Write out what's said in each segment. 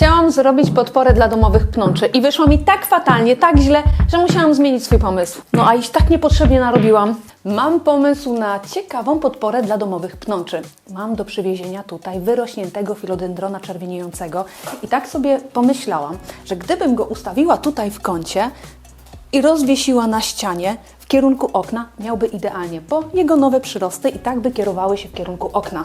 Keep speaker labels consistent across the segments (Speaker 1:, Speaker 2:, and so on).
Speaker 1: Chciałam zrobić podporę dla domowych pnączy i wyszło mi tak fatalnie, tak źle, że musiałam zmienić swój pomysł. No a iż tak niepotrzebnie narobiłam. Mam pomysł na ciekawą podporę dla domowych pnączy. Mam do przywiezienia tutaj wyrośniętego filodendrona czerwieniejącego i tak sobie pomyślałam, że gdybym go ustawiła tutaj w kącie i rozwiesiła na ścianie w kierunku okna, miałby idealnie, bo jego nowe przyrosty i tak by kierowały się w kierunku okna.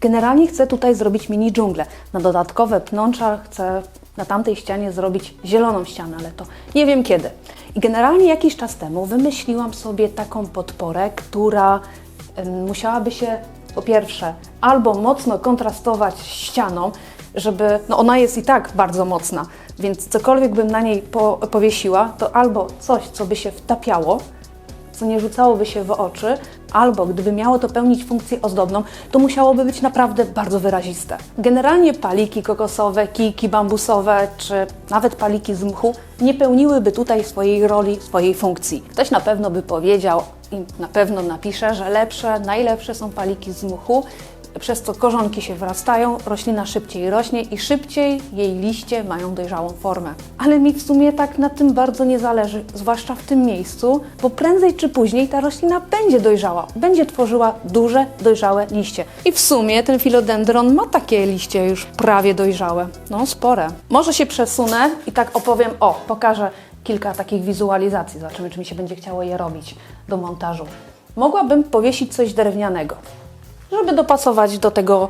Speaker 1: Generalnie chcę tutaj zrobić mini dżunglę. Na dodatkowe pnącza chcę na tamtej ścianie zrobić zieloną ścianę, ale to nie wiem kiedy. I generalnie jakiś czas temu wymyśliłam sobie taką podporę, która musiałaby się po pierwsze albo mocno kontrastować z ścianą, żeby, no ona jest i tak bardzo mocna, więc cokolwiek bym na niej po, powiesiła, to albo coś, co by się wtapiało, co nie rzucałoby się w oczy, albo gdyby miało to pełnić funkcję ozdobną, to musiałoby być naprawdę bardzo wyraziste. Generalnie paliki kokosowe, kijki bambusowe, czy nawet paliki z mchu nie pełniłyby tutaj swojej roli, swojej funkcji. Ktoś na pewno by powiedział i na pewno napisze, że lepsze, najlepsze są paliki z mchu, przez co korzonki się wrastają, roślina szybciej rośnie i szybciej jej liście mają dojrzałą formę. Ale mi w sumie tak na tym bardzo nie zależy, zwłaszcza w tym miejscu, bo prędzej czy później ta roślina będzie dojrzała, będzie tworzyła duże, dojrzałe liście. I w sumie ten filodendron ma takie liście już prawie dojrzałe, no spore. Może się przesunę i tak opowiem, o, pokażę kilka takich wizualizacji, zobaczymy, czy mi się będzie chciało je robić do montażu. Mogłabym powiesić coś drewnianego, żeby dopasować do tego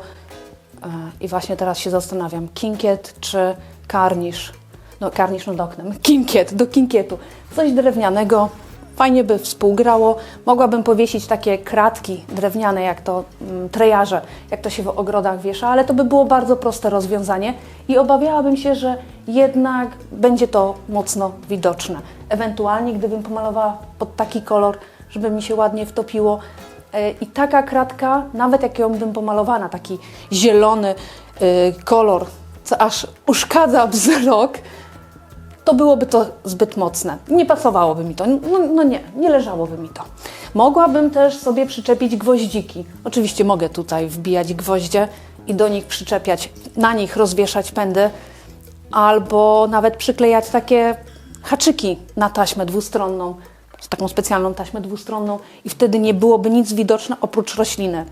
Speaker 1: e, i właśnie teraz się zastanawiam, kinkiet czy karnisz, no karnisz nad oknem, kinkiet, do kinkietu, coś drewnianego, fajnie by współgrało, mogłabym powiesić takie kratki drewniane, jak to mm, trejarze, jak to się w ogrodach wiesza, ale to by było bardzo proste rozwiązanie i obawiałabym się, że jednak będzie to mocno widoczne. Ewentualnie gdybym pomalowała pod taki kolor, żeby mi się ładnie wtopiło, I taka kratka, nawet jak ją bym pomalowała na taki zielony y, kolor, co aż uszkadza wzrok, to byłoby to zbyt mocne. Nie pasowałoby mi to. No, no nie, nie leżałoby mi to. Mogłabym też sobie przyczepić gwoździki. Oczywiście mogę tutaj wbijać gwoździe i do nich przyczepiać, na nich rozwieszać pędy, albo nawet przyklejać takie haczyki na taśmę dwustronną, taką specjalną taśmę dwustronną i wtedy nie byłoby nic widoczne oprócz rośliny.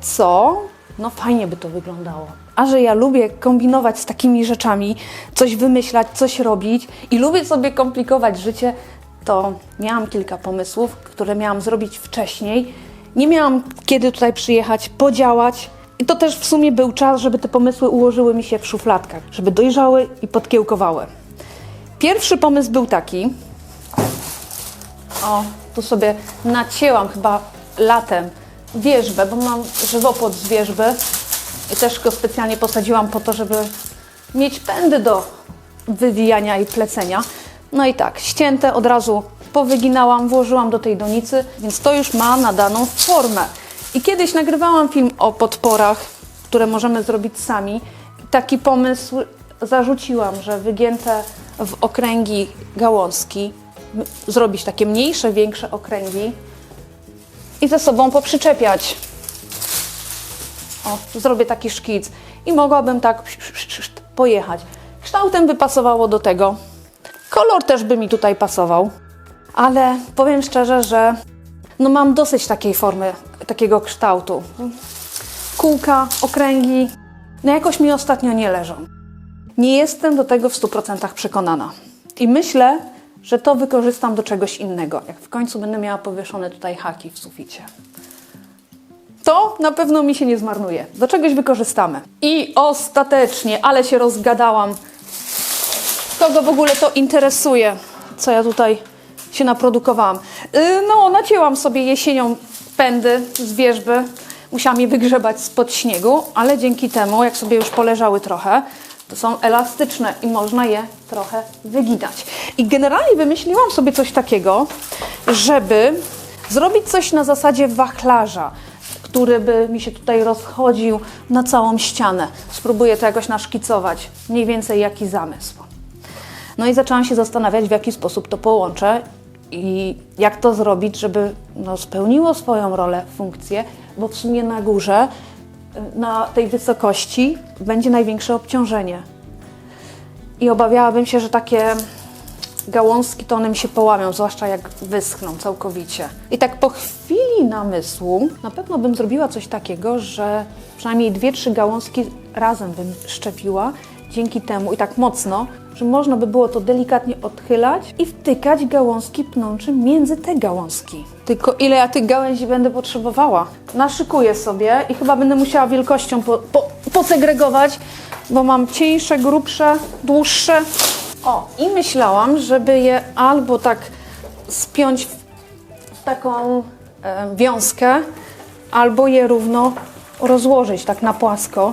Speaker 1: Co? No fajnie by to wyglądało. A że ja lubię kombinować z takimi rzeczami, coś wymyślać, coś robić i lubię sobie komplikować życie, to miałam kilka pomysłów, które miałam zrobić wcześniej. Nie miałam kiedy tutaj przyjechać, podziałać. I to też w sumie był czas, żeby te pomysły ułożyły mi się w szufladkach, żeby dojrzały i podkiełkowały. Pierwszy pomysł był taki, o, tu sobie nacięłam chyba latem wierzbę, bo mam żywopłot z wierzby i też go specjalnie posadziłam po to, żeby mieć pędy do wywijania i plecenia. No i tak, ścięte od razu powyginałam, włożyłam do tej donicy, więc to już ma nadaną formę. I kiedyś nagrywałam film o podporach, które możemy zrobić sami. Taki pomysł zarzuciłam, że wygięte w okręgi gałązki zrobić takie mniejsze, większe okręgi i ze sobą poprzyczepiać. O, zrobię taki szkic i mogłabym tak pojechać. Kształtem by pasowało do tego. Kolor też by mi tutaj pasował, ale powiem szczerze, że no mam dosyć takiej formy, takiego kształtu. Kółka, okręgi, no jakoś mi ostatnio nie leżą. Nie jestem do tego w 100% przekonana. I myślę, że to wykorzystam do czegoś innego, jak w końcu będę miała powieszone tutaj haki w suficie. To na pewno mi się nie zmarnuje. Do czegoś wykorzystamy. I ostatecznie, ale się rozgadałam. Kogo w ogóle to interesuje, co ja tutaj się naprodukowałam? Yy, no, nacięłam sobie jesienią pędy z wierzby. Musiałam je wygrzebać spod śniegu, ale dzięki temu, jak sobie już poleżały trochę, to są elastyczne i można je trochę wyginać. I generalnie wymyśliłam sobie coś takiego, żeby zrobić coś na zasadzie wachlarza, który by mi się tutaj rozchodził na całą ścianę. Spróbuję to jakoś naszkicować, mniej więcej jaki zamysł. No i zaczęłam się zastanawiać, w jaki sposób to połączę i jak to zrobić, żeby no, spełniło swoją rolę, funkcję, bo w sumie na górze, na tej wysokości będzie największe obciążenie. i obawiałabym się, że takie gałązki to one mi się połamią, zwłaszcza jak wyschną całkowicie. I tak po chwili namysłu na pewno bym zrobiła coś takiego, że przynajmniej dwie, trzy gałązki razem bym szczepiła, dzięki temu i tak mocno, że można by było to delikatnie odchylać i wtykać gałązki pnączy między te gałązki. Tylko ile ja tych gałęzi będę potrzebowała? Naszykuję sobie i chyba będę musiała wielkością po, po, posegregować, bo mam cieńsze, grubsze, dłuższe. O, i myślałam, żeby je albo tak spiąć w taką e, wiązkę, albo je równo rozłożyć tak na płasko.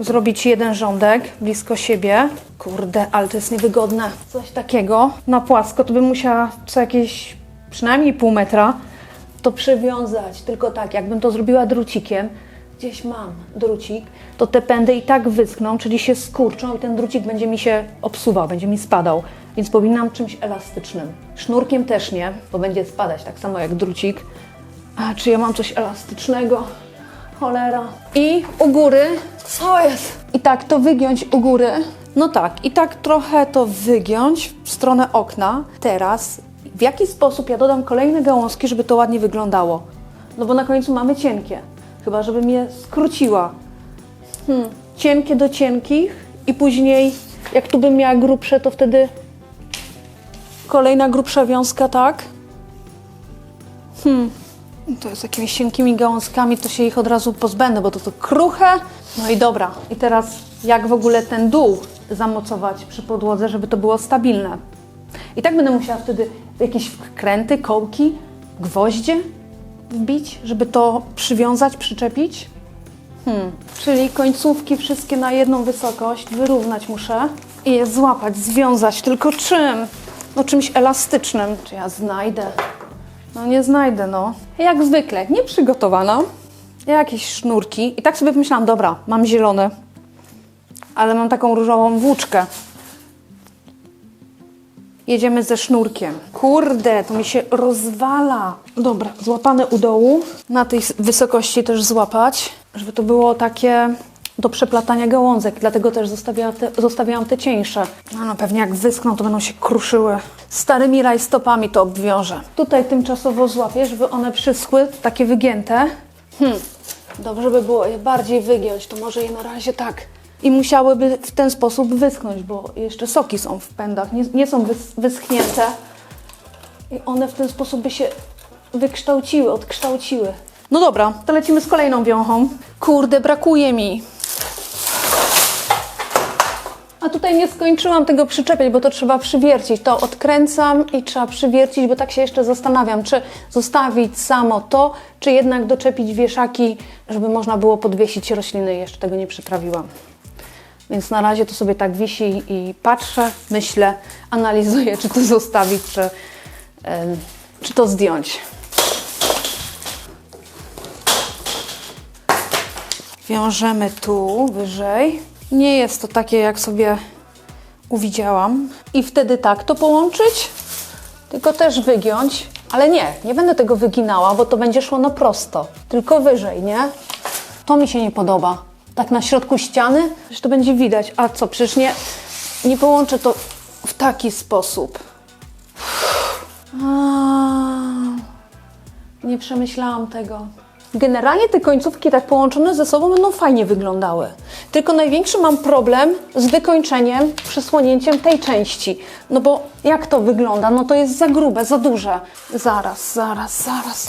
Speaker 1: Zrobić jeden rządek blisko siebie. Kurde, ale to jest niewygodne. Coś takiego na płasko to bym musiała co jakieś przynajmniej pół metra to przywiązać. Tylko tak, jakbym to zrobiła drucikiem, gdzieś mam drucik, to te pędy i tak wyschną, czyli się skurczą i ten drucik będzie mi się obsuwał, będzie mi spadał. Więc powinnam czymś elastycznym. Sznurkiem też nie, bo będzie spadać tak samo jak drucik. A czy ja mam coś elastycznego? Cholera. I u góry, o jest, i tak to wygiąć u góry. No tak, i tak trochę to wygiąć w stronę okna. Teraz w jaki sposób ja dodam kolejne gałązki, żeby to ładnie wyglądało? No bo na końcu mamy cienkie. Chyba, żebym je skróciła. Hmm, cienkie do cienkich i później jak tu bym miała grubsze, to wtedy kolejna grubsza wiązka, tak? Hmm, to jest jakimiś cienkimi gałązkami, to się ich od razu pozbędę, bo to to kruche. No i dobra, i teraz jak w ogóle ten dół zamocować przy podłodze, żeby to było stabilne. I tak będę musiała wtedy jakieś wkręty, kołki, gwoździe wbić, żeby to przywiązać, przyczepić. Hmm. Czyli końcówki wszystkie na jedną wysokość, wyrównać muszę i je złapać, związać. Tylko czym? No czymś elastycznym. Czy ja znajdę? No nie znajdę, no. Jak zwykle, nieprzygotowana. Jakieś sznurki. I tak sobie pomyślałam, dobra, mam zielone, ale mam taką różową włóczkę. Jedziemy ze sznurkiem. Kurde, to mi się rozwala. Dobra, złapane u dołu. Na tej wysokości też złapać, żeby to było takie do przeplatania gałązek. Dlatego też zostawiałam te, zostawiałam te cieńsze. No, no pewnie jak wyschną, to będą się kruszyły. Starymi rajstopami to obwiążę. Tutaj tymczasowo złapię, żeby one przyschły, takie wygięte. Hmm, dobrze by było je bardziej wygiąć, to może je na razie tak. I musiałyby w ten sposób wyschnąć, bo jeszcze soki są w pędach, nie, nie są wys, wyschnięte. I one w ten sposób by się wykształciły, odkształciły. No dobra, to lecimy z kolejną wiąchą. Kurde, brakuje mi. A tutaj nie skończyłam tego przyczepiać, bo to trzeba przywiercić. To odkręcam i trzeba przywiercić, bo tak się jeszcze zastanawiam, czy zostawić samo to, czy jednak doczepić wieszaki, żeby można było podwiesić rośliny. Jeszcze tego nie przyprawiłam. Więc na razie to sobie tak wisi i patrzę, myślę, analizuję, czy to zostawić, czy, czy to zdjąć. Wiążemy tu wyżej. Nie jest to takie, jak sobie uwidziałam. I wtedy tak to połączyć, tylko też wygiąć. Ale nie, nie będę tego wyginała, bo to będzie szło na prosto. Tylko wyżej, nie? To mi się nie podoba. Tak na środku ściany, że to będzie widać. A co, przecież nie, nie połączę to w taki sposób. A, nie przemyślałam tego. Generalnie te końcówki tak połączone ze sobą będą fajnie wyglądały. Tylko największy mam problem z wykończeniem, przysłonięciem tej części. No bo jak to wygląda? No to jest za grube, za duże. Zaraz, zaraz, zaraz.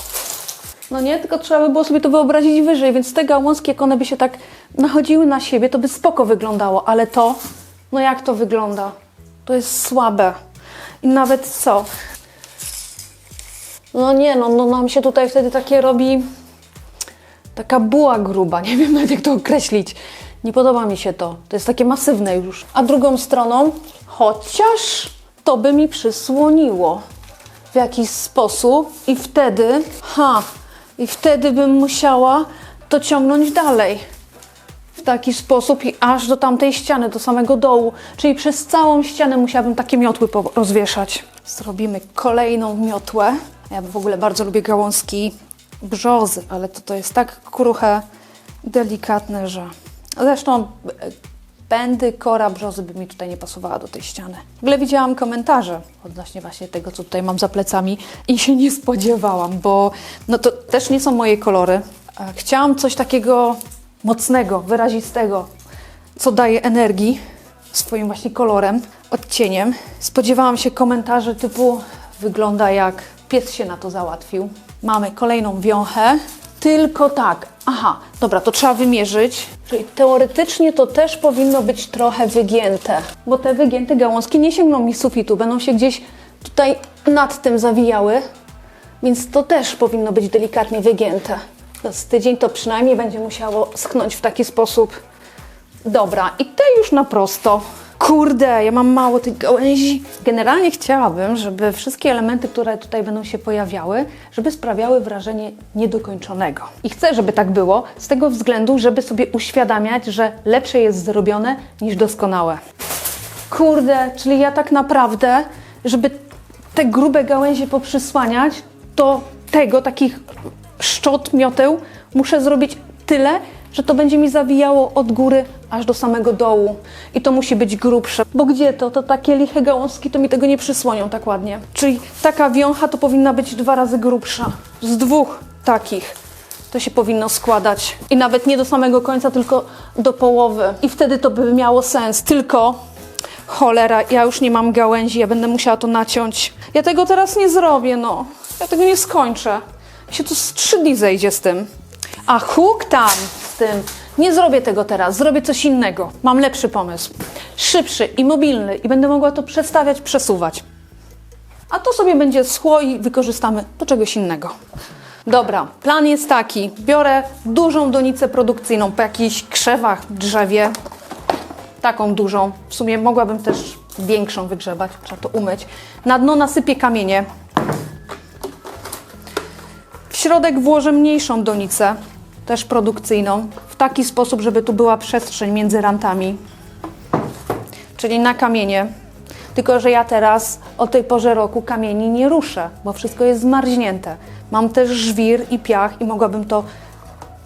Speaker 1: No nie, tylko trzeba by było sobie to wyobrazić wyżej, więc te gałązki, jak one by się tak nachodziły na siebie, to by spoko wyglądało, ale to, no jak to wygląda? To jest słabe. I nawet co? No nie, no, no nam się tutaj wtedy takie robi taka buła gruba, nie wiem nawet jak to określić. Nie podoba mi się to. To jest takie masywne już. A drugą stroną, chociaż to by mi przysłoniło w jakiś sposób i wtedy, ha, i wtedy bym musiała to ciągnąć dalej. W taki sposób i aż do tamtej ściany, do samego dołu. Czyli przez całą ścianę musiałabym takie miotły rozwieszać. Zrobimy kolejną miotłę. Ja w ogóle bardzo lubię gałązki brzozy, ale to, to jest tak kruche, delikatne, że... Zresztą e, pędy, kora brzozy by mi tutaj nie pasowała do tej ściany. W ogóle widziałam komentarze odnośnie właśnie tego, co tutaj mam za plecami i się nie spodziewałam, bo no to też nie są moje kolory. Chciałam coś takiego mocnego, wyrazistego, co daje energii swoim właśnie kolorem, odcieniem. Spodziewałam się komentarzy typu wygląda jak pies się na to załatwił. Mamy kolejną wiąchę. Tylko tak. Aha, dobra, to trzeba wymierzyć. Czyli teoretycznie to też powinno być trochę wygięte, bo te wygięte gałązki nie sięgną mi sufitu, będą się gdzieś tutaj nad tym zawijały, więc to też powinno być delikatnie wygięte. Z tydzień to przynajmniej będzie musiało schnąć w taki sposób. Dobra, i te już na prosto. Kurde, ja mam mało tych gałęzi. Generalnie chciałabym, żeby wszystkie elementy, które tutaj będą się pojawiały, żeby sprawiały wrażenie niedokończonego. I chcę, żeby tak było, z tego względu, żeby sobie uświadamiać, że lepsze jest zrobione niż doskonałe. Kurde, czyli ja tak naprawdę, żeby te grube gałęzie poprzysłaniać, to tego, takich szczot, mioteł, muszę zrobić tyle, że to będzie mi zawijało od góry aż do samego dołu. I to musi być grubsze. Bo gdzie to? To takie liche gałązki to mi tego nie przysłonią tak ładnie. Czyli taka wiącha to powinna być dwa razy grubsza. Z dwóch takich. To się powinno składać. I nawet nie do samego końca, tylko do połowy. I wtedy to by miało sens. Tylko cholera, ja już nie mam gałęzi, ja będę musiała to naciąć. Ja tego teraz nie zrobię, no. Ja tego nie skończę. Mi się tu z trzy dni zejdzie z tym. A huk tam tym. Nie zrobię tego teraz, zrobię coś innego. Mam lepszy pomysł. Szybszy i mobilny i będę mogła to przestawiać, przesuwać. A to sobie będzie schło i wykorzystamy do czegoś innego. Dobra, plan jest taki. Biorę dużą donicę produkcyjną po jakichś krzewach, drzewie. Taką dużą. W sumie mogłabym też większą wygrzebać, trzeba to umyć. Na dno nasypię kamienie. W środek włożę mniejszą donicę, też produkcyjną, w taki sposób, żeby tu była przestrzeń między rantami. Czyli na kamienie. Tylko, że ja teraz o tej porze roku kamieni nie ruszę, bo wszystko jest zmarznięte. Mam też żwir i piach i mogłabym to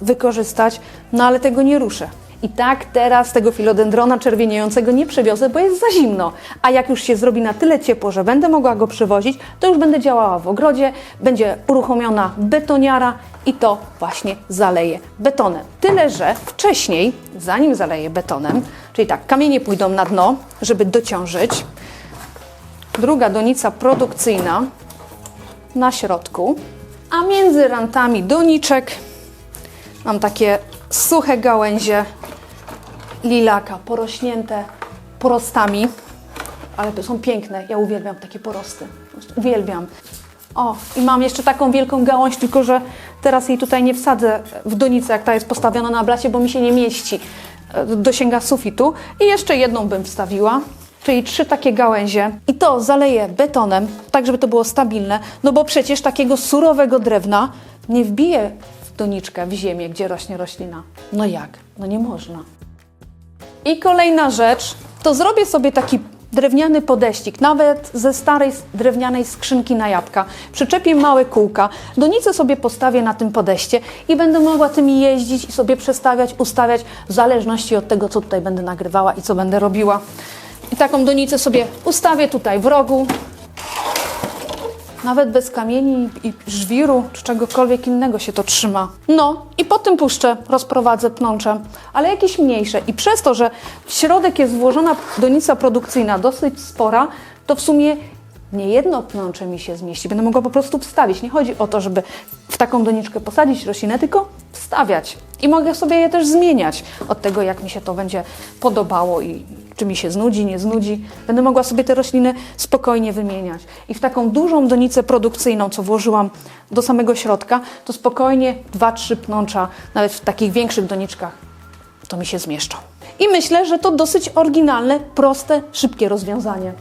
Speaker 1: wykorzystać, no ale tego nie ruszę. I tak teraz tego filodendrona czerwieniejącego nie przewiozę, bo jest za zimno. A jak już się zrobi na tyle ciepło, że będę mogła go przywozić, to już będę działała w ogrodzie, będzie uruchomiona betoniara i to właśnie zaleję betonem. Tyle, że wcześniej, zanim zaleję betonem, czyli tak, kamienie pójdą na dno, żeby dociążyć. Druga donica produkcyjna na środku, a między rantami doniczek mam takie suche gałęzie lilaka, porośnięte porostami, ale to są piękne. Ja uwielbiam takie porosty. Uwielbiam. O, i mam jeszcze taką wielką gałąź, tylko że teraz jej tutaj nie wsadzę w donicę, jak ta jest postawiona na blacie, bo mi się nie mieści. E, Dosięga sufitu. I jeszcze jedną bym wstawiła, czyli trzy takie gałęzie. I to zaleję betonem, tak żeby to było stabilne, no bo przecież takiego surowego drewna nie wbije w doniczkę, w ziemię, gdzie rośnie roślina. No jak? No nie można. I kolejna rzecz, to zrobię sobie taki drewniany podeścik, nawet ze starej drewnianej skrzynki na jabłka. Przyczepię małe kółka, donicę sobie postawię na tym podeście i będę mogła tymi jeździć i sobie przestawiać, ustawiać w zależności od tego, co tutaj będę nagrywała i co będę robiła. I taką donicę sobie ustawię tutaj w rogu, nawet bez kamieni i żwiru czy czegokolwiek innego się to trzyma. No i po tym puszczę, rozprowadzę pnącze, ale jakieś mniejsze. I przez to, że w środek jest włożona donica produkcyjna dosyć spora, to w sumie nie jedno pnącze mi się zmieści. Będę mogła po prostu wstawić. Nie chodzi o to, żeby w taką doniczkę posadzić roślinę, tylko wstawiać. I mogę sobie je też zmieniać od tego, jak mi się to będzie podobało i czy mi się znudzi, nie znudzi. Będę mogła sobie te rośliny spokojnie wymieniać. I w taką dużą donicę produkcyjną, co włożyłam do samego środka, to spokojnie dwa, trzy pnącza, nawet w takich większych doniczkach, to mi się zmieszczą. I myślę, że to dosyć oryginalne, proste, szybkie rozwiązanie.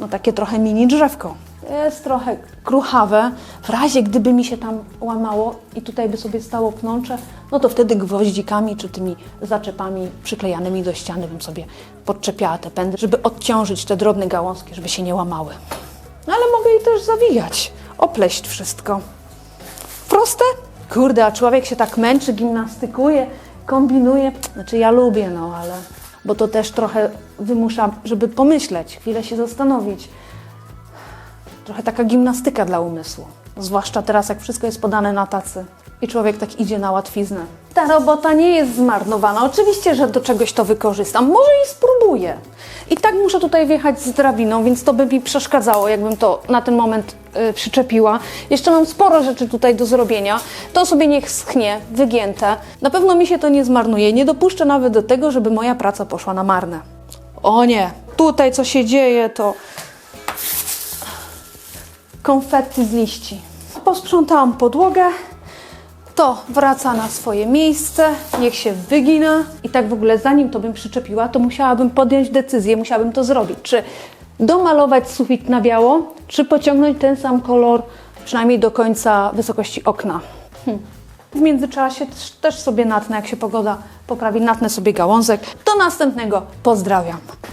Speaker 1: No takie trochę mini drzewko. Jest trochę kruchawe. W razie gdyby mi się tam łamało i tutaj by sobie stało pnącze, no to wtedy gwoździkami czy tymi zaczepami przyklejanymi do ściany bym sobie podczepiała te pędy, żeby odciążyć te drobne gałązki, żeby się nie łamały. No ale mogę je też zawijać, opleść wszystko. Proste? Kurde, a człowiek się tak męczy, gimnastykuje, kombinuje. Znaczy ja lubię, no ale bo to też trochę wymusza, żeby pomyśleć, chwilę się zastanowić. Trochę taka gimnastyka dla umysłu. Zwłaszcza teraz, jak wszystko jest podane na tacy i człowiek tak idzie na łatwiznę. Ta robota nie jest zmarnowana. Oczywiście, że do czegoś to wykorzystam. Może i spróbuję. I tak muszę tutaj wjechać z drabiną, więc to by mi przeszkadzało, jakbym to na ten moment y, przyczepiła. Jeszcze mam sporo rzeczy tutaj do zrobienia. To sobie niech schnie, wygięte. Na pewno mi się to nie zmarnuje. Nie dopuszczę nawet do tego, żeby moja praca poszła na marne. O nie, tutaj co się dzieje, to konfetti z liści. Posprzątałam podłogę, to wraca na swoje miejsce, niech się wygina. I tak w ogóle zanim to bym przyczepiła, to musiałabym podjąć decyzję, musiałabym to zrobić. Czy domalować sufit na biało, czy pociągnąć ten sam kolor przynajmniej do końca wysokości okna. Hm. W międzyczasie też, też sobie natnę, jak się pogoda poprawi, natnę sobie gałązek. Do następnego, pozdrawiam.